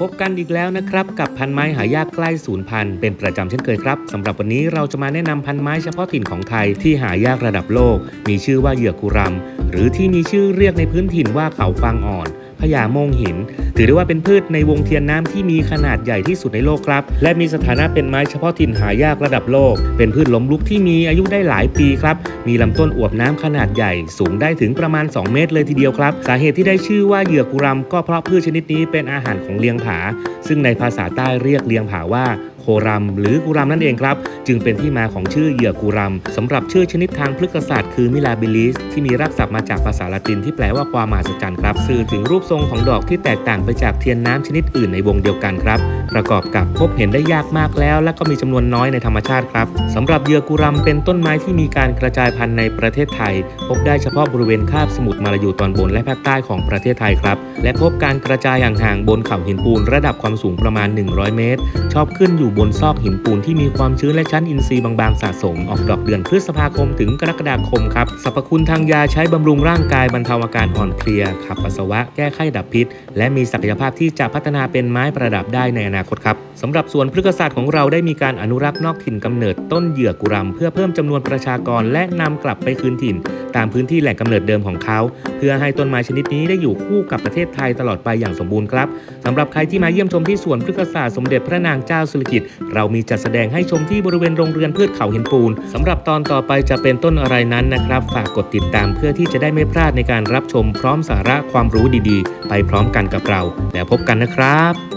พบกันอีกแล้วนะครับกับพันไม้หายากใกล้สูญพันธุ์เป็นประจำเช่นเคยครับสำหรับวันนี้เราจะมาแนะนำพันไม้เฉพาะถิ่นของไทยที่หายากระดับโลก มีชื่อว่าเหยื่อกุรัมหรือที่มีชื่อเรียกในพื้นถิ่นว่าเขาฟางอ่อน พญาโมงหิน ถือได้ว่าเป็นพืชในวงเทียนน้ำที่มีขนาดใหญ่ที่สุดในโลกครับ และมีสถานะเป็นไม้เฉพาะถิ่นหายากระดับโลก เป็นพืชล้มลุกที่มีอายุได้หลายปีครับ มีลำต้นอวบน้ำขนาดใหญ่ สูงได้ถึงประมาณ 2 เมตรเลยทีเดียวครับ สาเหตุที่ได้ชื่อว่าเหยื่อกุรัมก็เพราะพืชชนิดนี้เป็นอาหารของเลียงผา ซึ่งในภาษาใต้เรียกเลียงผาว่า ครัม หรือกุรัมนั่นเองครับ จึงเป็นที่มาของชื่อเหยื่อกุรัมสำหรับชื่อชนิดทางพฤกษศาสตร์คือมิลาบิลิส ที่มีรากศัพท์มาจากภาษาละตินที่แปลว่าความมหัศจรรย์ครับสื่อถึงรูปทรงของดอกที่แตกต่างไปจากเทียนน้ำชนิดอื่นในวงเดียวกันครับประกอบกับพบเห็นได้ยากมากแล้ว และก็มีจำนวนน้อยในธรรมชาติครับสำหรับเหยื่อกุรัมเป็นต้นไม้ที่มีการกระจายพันธุ์ในประเทศไทย พบได้เฉพาะบริเวณคาบสมุทรมาลายูตอนบนและภาคใต้ของประเทศไทยครับ และพบการกระจายห่างๆบนเขาหินปูนระดับความสูงประมาณ 100 เมตร ชอบขึ้นอยู่บนซอกหินปูนที่มีความชื้นและชั้นอินทรีย์บางๆสะสม ออกดอกเดือนพฤษภาคมถึงกรกฎาคมครับสรรพคุณทางยาใช้บำรุงร่างกายบรรเทาอาการอ่อนเพลียขับปัสสาวะแก้ไข้ดับพิษ และมีศักยภาพที่จะพัฒนาเป็นไม้ประดับได้ในอนาคตครับสำหรับสวนพฤกษศาสตร์ของเราได้มีการอนุรักษ์นอกถิ่นกำเนิดต้นเหยื่อกุรัมเพื่อเพิ่มจำนวนประชากรและนำกลับไปคืนถิ่น ตามพื้นที่แหล่งกำเนิดเดิมของเขา เพื่อให้ต้นไม้ชนิดนี้ได้อยู่คู่กับประเทศไทยตลอดไปอย่างสมบูรณ์ครับสำหรับใครที่มาเยี่ยมชมที่สวนพฤกษศาสตร์สมเด็จพระนางเจ้าสิริกิติ์เรามีจัดแสดงให้ชมที่บริเวณโรงเรือนพืชเขาหินปูนสำหรับตอนต่อไปจะเป็นต้นอะไรนั้นนะครับ ฝากกดติดตามเพื่อที่จะได้ไม่พลาดในการรับชมพร้อมสาระความรู้ดีๆ ไปพร้อมกันกับเรา แล้วพบกันนะครับ